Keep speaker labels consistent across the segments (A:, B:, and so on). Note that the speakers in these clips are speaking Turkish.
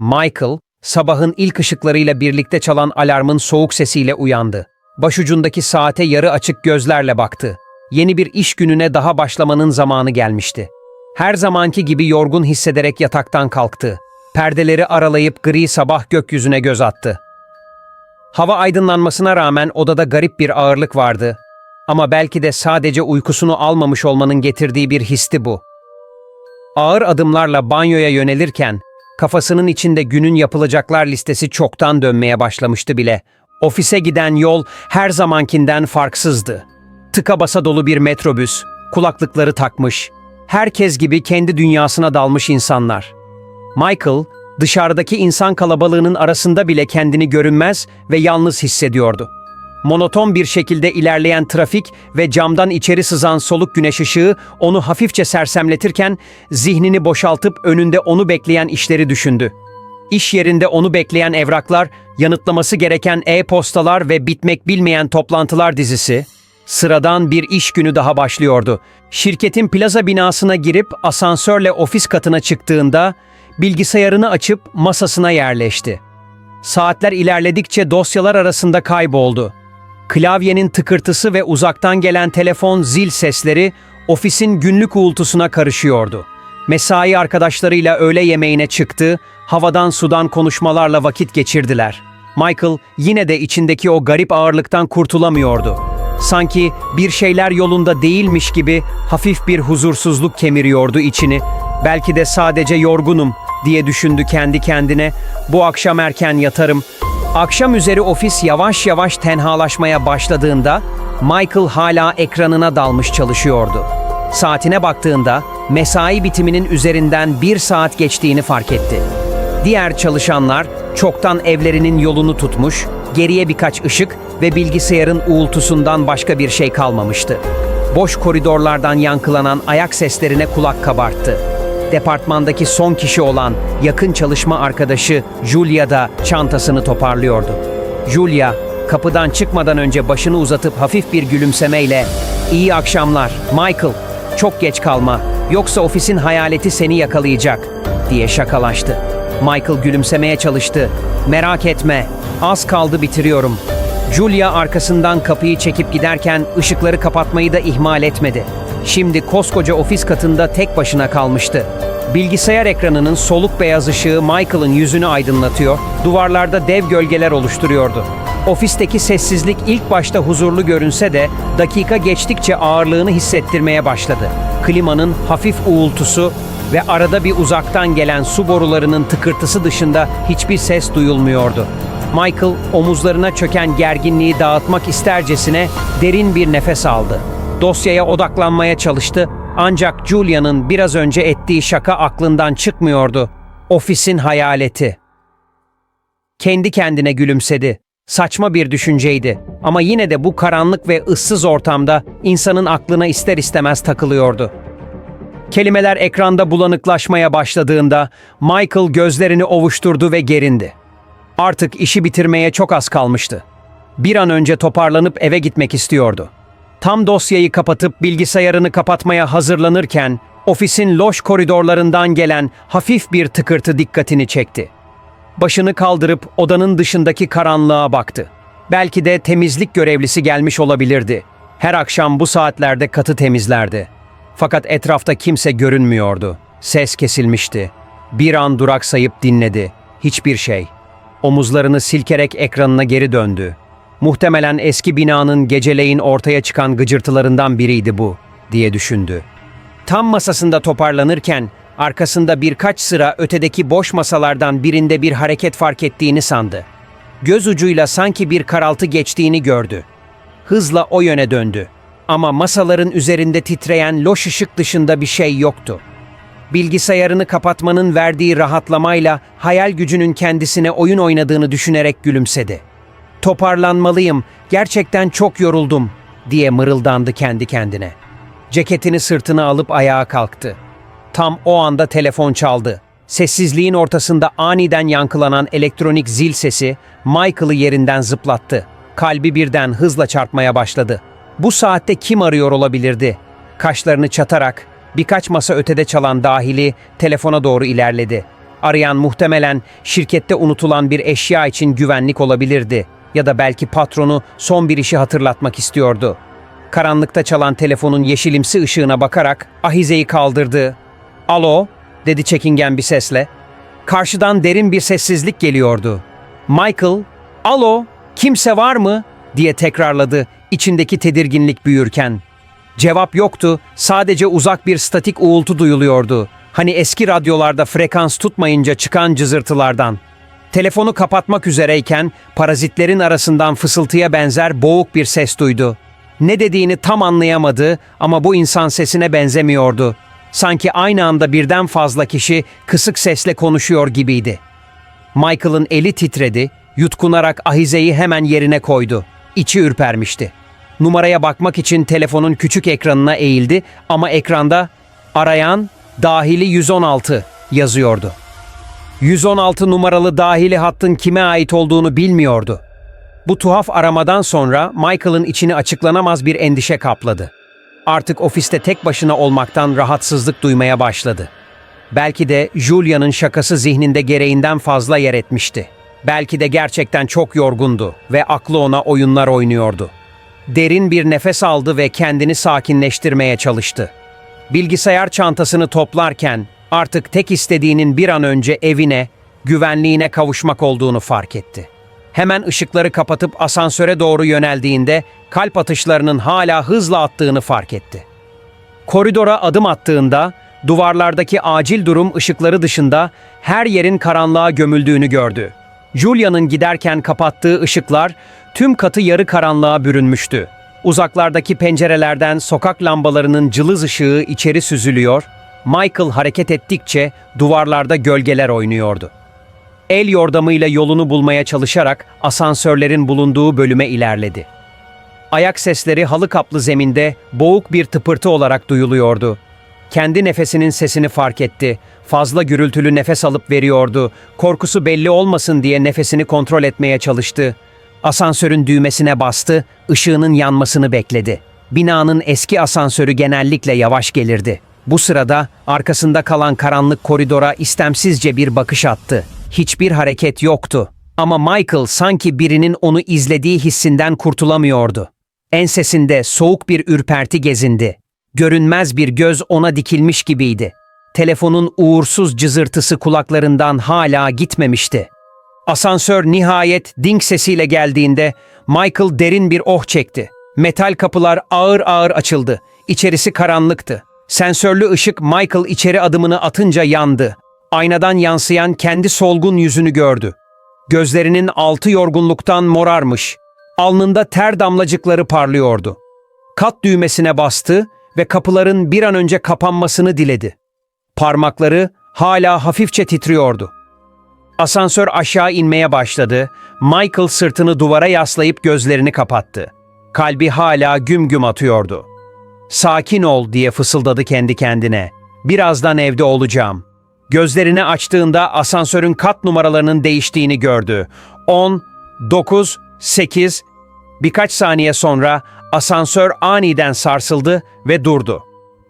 A: Michael, sabahın ilk ışıklarıyla birlikte çalan alarmın soğuk sesiyle uyandı. Başucundaki saate yarı açık gözlerle baktı. Yeni bir iş gününe daha başlamanın zamanı gelmişti. Her zamanki gibi yorgun hissederek yataktan kalktı. Perdeleri aralayıp gri sabah gökyüzüne göz attı. Hava aydınlanmasına rağmen odada garip bir ağırlık vardı. Ama belki de sadece uykusunu almamış olmanın getirdiği bir histi bu. Ağır adımlarla banyoya yönelirken, kafasının içinde günün yapılacaklar listesi çoktan dönmeye başlamıştı bile. Ofise giden yol her zamankinden farksızdı. Tıka basa dolu bir metrobüs, kulaklıkları takmış, herkes gibi kendi dünyasına dalmış insanlar. Michael, dışarıdaki insan kalabalığının arasında bile kendini görünmez ve yalnız hissediyordu. Monoton bir şekilde ilerleyen trafik ve camdan içeri sızan soluk güneş ışığı onu hafifçe sersemletirken zihnini boşaltıp önünde onu bekleyen işleri düşündü. İş yerinde onu bekleyen evraklar, yanıtlaması gereken e-postalar ve bitmek bilmeyen toplantılar dizisi, sıradan bir iş günü daha başlıyordu. Şirketin plaza binasına girip asansörle ofis katına çıktığında bilgisayarını açıp masasına yerleşti. Saatler ilerledikçe dosyalar arasında kayboldu. Klavyenin tıkırtısı ve uzaktan gelen telefon zil sesleri ofisin günlük uğultusuna karışıyordu. Mesai arkadaşlarıyla öğle yemeğine çıktı, havadan sudan konuşmalarla vakit geçirdiler. Michael yine de içindeki o garip ağırlıktan kurtulamıyordu. Sanki bir şeyler yolunda değilmiş gibi hafif bir huzursuzluk kemiriyordu içini. Belki de sadece yorgunum diye düşündü kendi kendine. Bu akşam erken yatarım. Akşam üzeri ofis yavaş yavaş tenhalaşmaya başladığında Michael hala ekranına dalmış çalışıyordu. Saatine baktığında mesai bitiminin üzerinden bir saat geçtiğini fark etti. Diğer çalışanlar çoktan evlerinin yolunu tutmuş, geriye birkaç ışık ve bilgisayarın uğultusundan başka bir şey kalmamıştı. Boş koridorlardan yankılanan ayak seslerine kulak kabarttı. Departmandaki son kişi olan yakın çalışma arkadaşı Julia da çantasını toparlıyordu. Julia, kapıdan çıkmadan önce başını uzatıp hafif bir gülümsemeyle "İyi akşamlar, Michael. Çok geç kalma, yoksa ofisin hayaleti seni yakalayacak." diye şakalaştı. Michael gülümsemeye çalıştı. "Merak etme, az kaldı bitiriyorum." Julia arkasından kapıyı çekip giderken ışıkları kapatmayı da ihmal etmedi. Şimdi koskoca ofis katında tek başına kalmıştı. Bilgisayar ekranının soluk beyaz ışığı Michael'ın yüzünü aydınlatıyor, duvarlarda dev gölgeler oluşturuyordu. Ofisteki sessizlik ilk başta huzurlu görünse de dakika geçtikçe ağırlığını hissettirmeye başladı. Klimanın hafif uğultusu ve arada bir uzaktan gelen su borularının tıkırtısı dışında hiçbir ses duyulmuyordu. Michael omuzlarına çöken gerginliği dağıtmak istercesine derin bir nefes aldı. Dosyaya odaklanmaya çalıştı ancak Julia'nın biraz önce ettiği şaka aklından çıkmıyordu. Ofisin hayaleti. Kendi kendine gülümsedi. Saçma bir düşünceydi ama yine de bu karanlık ve ıssız ortamda insanın aklına ister istemez takılıyordu. Kelimeler ekranda bulanıklaşmaya başladığında Michael gözlerini ovuşturdu ve gerindi. Artık işi bitirmeye çok az kalmıştı. Bir an önce toparlanıp eve gitmek istiyordu. Tam dosyayı kapatıp bilgisayarını kapatmaya hazırlanırken ofisin loş koridorlarından gelen hafif bir tıkırtı dikkatini çekti. Başını kaldırıp odanın dışındaki karanlığa baktı. Belki de temizlik görevlisi gelmiş olabilirdi. Her akşam bu saatlerde katı temizlerdi. Fakat etrafta kimse görünmüyordu. Ses kesilmişti. Bir an duraksayıp dinledi. Hiçbir şey. Omuzlarını silkerek ekranına geri döndü. Muhtemelen eski binanın geceleyin ortaya çıkan gıcırtılarından biriydi bu, diye düşündü. Tam masasında toparlanırken arkasında birkaç sıra ötedeki boş masalardan birinde bir hareket fark ettiğini sandı. Göz ucuyla sanki bir karaltı geçtiğini gördü. Hızla o yöne döndü. Ama masaların üzerinde titreyen loş ışık dışında bir şey yoktu. Bilgisayarını kapatmanın verdiği rahatlamayla hayal gücünün kendisine oyun oynadığını düşünerek gülümsedi. Toparlanmalıyım, gerçekten çok yoruldum diye mırıldandı kendi kendine. Ceketini sırtına alıp ayağa kalktı. Tam o anda telefon çaldı. Sessizliğin ortasında aniden yankılanan elektronik zil sesi Michael'ı yerinden zıplattı. Kalbi birden hızla çarpmaya başladı. Bu saatte kim arıyor olabilirdi? Kaşlarını çatarak birkaç masa ötede çalan dahili telefona doğru ilerledi. Arayan muhtemelen şirkette unutulan bir eşya için güvenlik olabilirdi ya da belki patronu son bir işi hatırlatmak istiyordu. Karanlıkta çalan telefonun yeşilimsi ışığına bakarak ahizeyi kaldırdı. "Alo?" dedi çekingen bir sesle. Karşıdan derin bir sessizlik geliyordu. Michael, "Alo, kimse var mı?" diye tekrarladı içindeki tedirginlik büyürken. Cevap yoktu, sadece uzak bir statik uğultu duyuluyordu. Hani eski radyolarda frekans tutmayınca çıkan cızırtılardan. Telefonu kapatmak üzereyken parazitlerin arasından fısıltıya benzer boğuk bir ses duydu. Ne dediğini tam anlayamadı ama bu insan sesine benzemiyordu. Sanki aynı anda birden fazla kişi kısık sesle konuşuyor gibiydi. Michael'ın eli titredi, yutkunarak ahizeyi hemen yerine koydu. İçi ürpermişti. Numaraya bakmak için telefonun küçük ekranına eğildi ama ekranda arayan dahili 116 yazıyordu. 116 numaralı dahili hattın kime ait olduğunu bilmiyordu. Bu tuhaf aramadan sonra Michael'ın içini açıklanamaz bir endişe kapladı. Artık ofiste tek başına olmaktan rahatsızlık duymaya başladı. Belki de Julia'nın şakası zihninde gereğinden fazla yer etmişti. Belki de gerçekten çok yorgundu ve aklı ona oyunlar oynuyordu. Derin bir nefes aldı ve kendini sakinleştirmeye çalıştı. Bilgisayar çantasını toplarken artık tek istediğinin bir an önce evine, güvenliğine kavuşmak olduğunu fark etti. Hemen ışıkları kapatıp asansöre doğru yöneldiğinde kalp atışlarının hala hızla attığını fark etti. Koridora adım attığında duvarlardaki acil durum ışıkları dışında her yerin karanlığa gömüldüğünü gördü. Julia'nın giderken kapattığı ışıklar tüm katı yarı karanlığa bürünmüştü. Uzaklardaki pencerelerden sokak lambalarının cılız ışığı içeri süzülüyor, Michael hareket ettikçe duvarlarda gölgeler oynuyordu. El yordamıyla yolunu bulmaya çalışarak asansörlerin bulunduğu bölüme ilerledi. Ayak sesleri halı kaplı zeminde boğuk bir tıpırtı olarak duyuluyordu. Kendi nefesinin sesini fark etti. Fazla gürültülü nefes alıp veriyordu. Korkusu belli olmasın diye nefesini kontrol etmeye çalıştı. Asansörün düğmesine bastı, ışığının yanmasını bekledi. Binanın eski asansörü genellikle yavaş gelirdi. Bu sırada arkasında kalan karanlık koridora istemsizce bir bakış attı. Hiçbir hareket yoktu. Ama Michael sanki birinin onu izlediği hissinden kurtulamıyordu. Ensesinde soğuk bir ürperti gezindi. Görünmez bir göz ona dikilmiş gibiydi. Telefonun uğursuz cızırtısı kulaklarından hala gitmemişti. Asansör nihayet ding sesiyle geldiğinde Michael derin bir oh çekti. Metal kapılar ağır ağır açıldı. İçerisi karanlıktı. Sensörlü ışık Michael içeri adımını atınca yandı. Aynadan yansıyan kendi solgun yüzünü gördü. Gözlerinin altı yorgunluktan morarmış. Alnında ter damlacıkları parlıyordu. Kat düğmesine bastı ve kapıların bir an önce kapanmasını diledi. Parmakları hala hafifçe titriyordu. Asansör aşağı inmeye başladı. Michael sırtını duvara yaslayıp gözlerini kapattı. Kalbi hala güm güm atıyordu. Sakin ol diye fısıldadı kendi kendine. Birazdan evde olacağım. Gözlerini açtığında asansörün kat numaralarının değiştiğini gördü. 10, 9, 8. Birkaç saniye sonra asansör aniden sarsıldı ve durdu.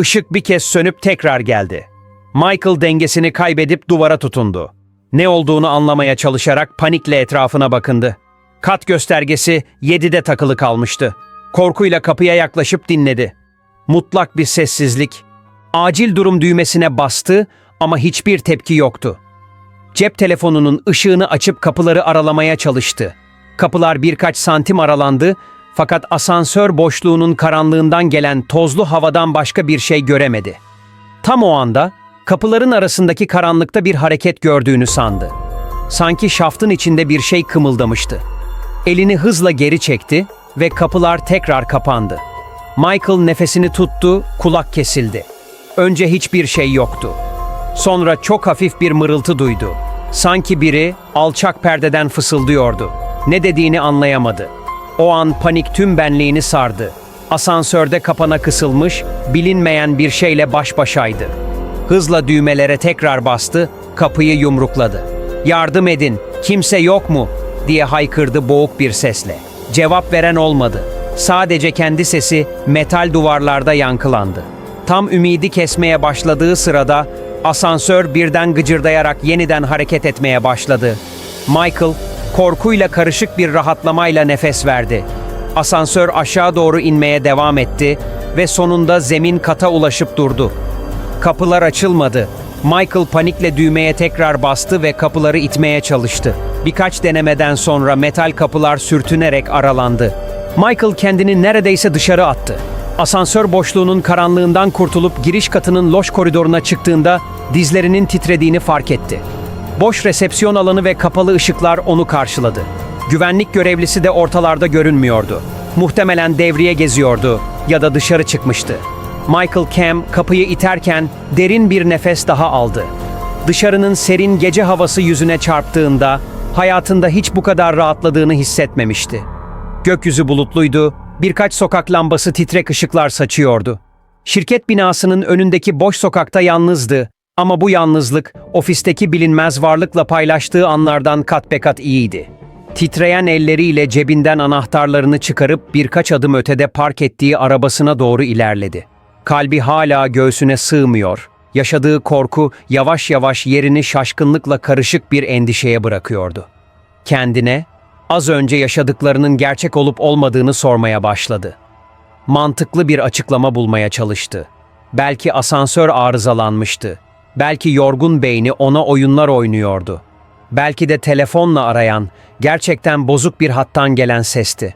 A: Işık bir kez sönüp tekrar geldi. Michael dengesini kaybedip duvara tutundu. Ne olduğunu anlamaya çalışarak panikle etrafına bakındı. Kat göstergesi 7'de takılı kalmıştı. Korkuyla kapıya yaklaşıp dinledi. Mutlak bir sessizlik. Acil durum düğmesine bastı ama hiçbir tepki yoktu. Cep telefonunun ışığını açıp kapıları aralamaya çalıştı. Kapılar birkaç santim aralandı fakat asansör boşluğunun karanlığından gelen tozlu havadan başka bir şey göremedi. Tam o anda kapıların arasındaki karanlıkta bir hareket gördüğünü sandı. Sanki şaftın içinde bir şey kımıldamıştı. Elini hızla geri çekti ve kapılar tekrar kapandı. Michael nefesini tuttu, kulak kesildi. Önce hiçbir şey yoktu. Sonra çok hafif bir mırıltı duydu. Sanki biri alçak perdeden fısıldıyordu. Ne dediğini anlayamadı. O an panik tüm benliğini sardı. Asansörde kapana kısılmış, bilinmeyen bir şeyle baş başaydı. Hızla düğmelere tekrar bastı, kapıyı yumrukladı. "Yardım edin, kimse yok mu?" diye haykırdı boğuk bir sesle. Cevap veren olmadı. Sadece kendi sesi metal duvarlarda yankılandı. Tam ümidi kesmeye başladığı sırada Asansör birden gıcırdayarak yeniden hareket etmeye başladı. Michael korkuyla karışık bir rahatlamayla nefes verdi. Asansör aşağı doğru inmeye devam etti ve sonunda zemin kata ulaşıp durdu. Kapılar açılmadı. Michael panikle düğmeye tekrar bastı ve kapıları itmeye çalıştı. Birkaç denemeden sonra metal kapılar sürtünerek aralandı. Michael kendini neredeyse dışarı attı. Asansör boşluğunun karanlığından kurtulup giriş katının loş koridoruna çıktığında dizlerinin titrediğini fark etti. Boş resepsiyon alanı ve kapalı ışıklar onu karşıladı. Güvenlik görevlisi de ortalarda görünmüyordu. Muhtemelen devriye geziyordu ya da dışarı çıkmıştı. Michael Cam kapıyı iterken derin bir nefes daha aldı. Dışarının serin gece havası yüzüne çarptığında hayatında hiç bu kadar rahatladığını hissetmemişti. Gökyüzü bulutluydu, birkaç sokak lambası titrek ışıklar saçıyordu. Şirket binasının önündeki boş sokakta yalnızdı ama bu yalnızlık ofisteki bilinmez varlıkla paylaştığı anlardan kat be kat iyiydi. Titreyen elleriyle cebinden anahtarlarını çıkarıp birkaç adım ötede park ettiği arabasına doğru ilerledi. Kalbi hala göğsüne sığmıyor. Yaşadığı korku yavaş yavaş yerini şaşkınlıkla karışık bir endişeye bırakıyordu. Kendine az önce yaşadıklarının gerçek olup olmadığını sormaya başladı. Mantıklı bir açıklama bulmaya çalıştı. Belki asansör arızalanmıştı. Belki yorgun beyni ona oyunlar oynuyordu. Belki de telefonla arayan, gerçekten bozuk bir hattan gelen sesti.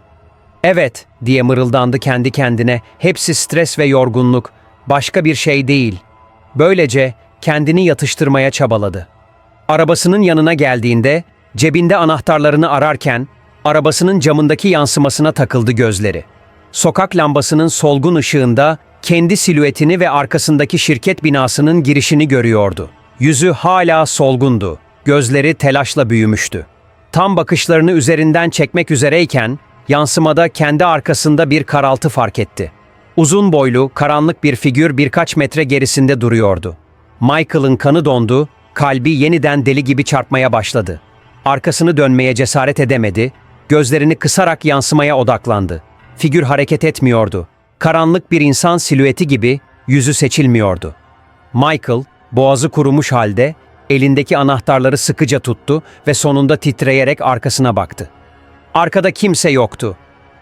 A: Evet, diye mırıldandı kendi kendine. Hepsi stres ve yorgunluk, başka bir şey değil. Böylece kendini yatıştırmaya çabaladı. Arabasının yanına geldiğinde cebinde anahtarlarını ararken arabasının camındaki yansımasına takıldı gözleri. Sokak lambasının solgun ışığında kendi silüetini ve arkasındaki şirket binasının girişini görüyordu. Yüzü hala solgundu. Gözleri telaşla büyümüştü. Tam bakışlarını üzerinden çekmek üzereyken yansımada kendi arkasında bir karaltı fark etti. Uzun boylu, karanlık bir figür birkaç metre gerisinde duruyordu. Michael'ın kanı dondu, kalbi yeniden deli gibi çarpmaya başladı. Arkasını dönmeye cesaret edemedi, gözlerini kısarak yansımaya odaklandı. Figür hareket etmiyordu. Karanlık bir insan silüeti gibi yüzü seçilmiyordu. Michael, boğazı kurumuş halde, elindeki anahtarları sıkıca tuttu ve sonunda titreyerek arkasına baktı. Arkada kimse yoktu.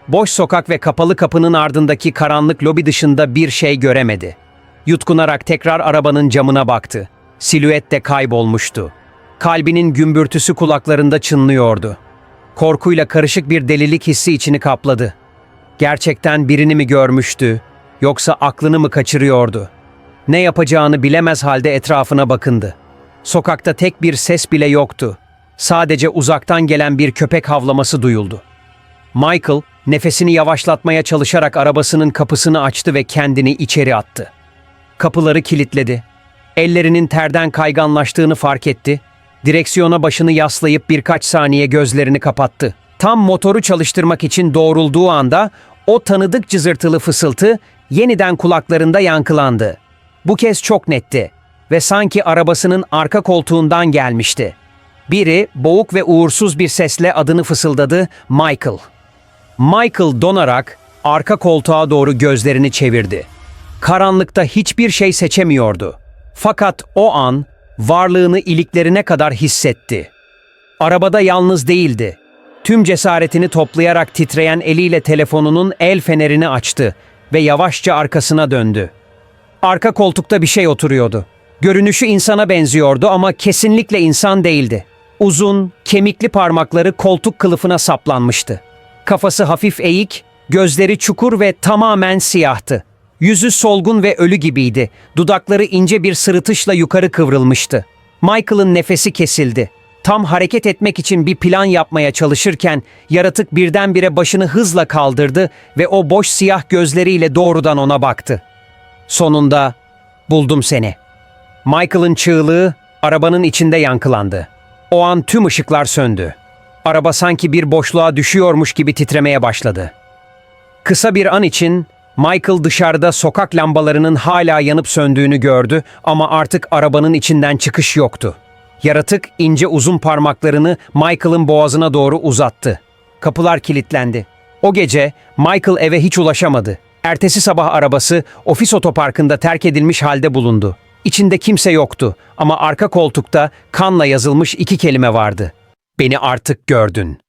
A: Boş sokak ve kapalı kapının ardındaki karanlık lobi dışında bir şey göremedi. Yutkunarak tekrar arabanın camına baktı. Silüet de kaybolmuştu. Kalbinin gümbürtüsü kulaklarında çınlıyordu. Korkuyla karışık bir delilik hissi içini kapladı. Gerçekten birini mi görmüştü, yoksa aklını mı kaçırıyordu? Ne yapacağını bilemez halde etrafına bakındı. Sokakta tek bir ses bile yoktu. Sadece uzaktan gelen bir köpek havlaması duyuldu. Michael, nefesini yavaşlatmaya çalışarak arabasının kapısını açtı ve kendini içeri attı. Kapıları kilitledi. Ellerinin terden kayganlaştığını fark etti. Direksiyona başını yaslayıp birkaç saniye gözlerini kapattı. Tam motoru çalıştırmak için doğrulduğu anda o tanıdık cızırtılı fısıltı yeniden kulaklarında yankılandı. Bu kez çok netti ve sanki arabasının arka koltuğundan gelmişti. Biri boğuk ve uğursuz bir sesle adını fısıldadı, Michael. Michael donarak arka koltuğa doğru gözlerini çevirdi. Karanlıkta hiçbir şey seçemiyordu. Fakat o an varlığını iliklerine kadar hissetti. Arabada yalnız değildi. Tüm cesaretini toplayarak titreyen eliyle telefonunun el fenerini açtı ve yavaşça arkasına döndü. Arka koltukta bir şey oturuyordu. Görünüşü insana benziyordu ama kesinlikle insan değildi. Uzun, kemikli parmakları koltuk kılıfına saplanmıştı. Kafası hafif eğik, gözleri çukur ve tamamen siyahtı. Yüzü solgun ve ölü gibiydi. Dudakları ince bir sırıtışla yukarı kıvrılmıştı. Michael'ın nefesi kesildi. Tam hareket etmek için bir plan yapmaya çalışırken yaratık birdenbire başını hızla kaldırdı ve o boş siyah gözleriyle doğrudan ona baktı. Sonunda buldum seni. Michael'ın çığlığı arabanın içinde yankılandı. O an tüm ışıklar söndü. Araba sanki bir boşluğa düşüyormuş gibi titremeye başladı. Kısa bir an için Michael dışarıda sokak lambalarının hala yanıp söndüğünü gördü ama artık arabanın içinden çıkış yoktu. Yaratık ince uzun parmaklarını Michael'ın boğazına doğru uzattı. Kapılar kilitlendi. O gece Michael eve hiç ulaşamadı. Ertesi sabah arabası ofis otoparkında terk edilmiş halde bulundu. İçinde kimse yoktu ama arka koltukta kanla yazılmış iki kelime vardı. Beni artık gördün.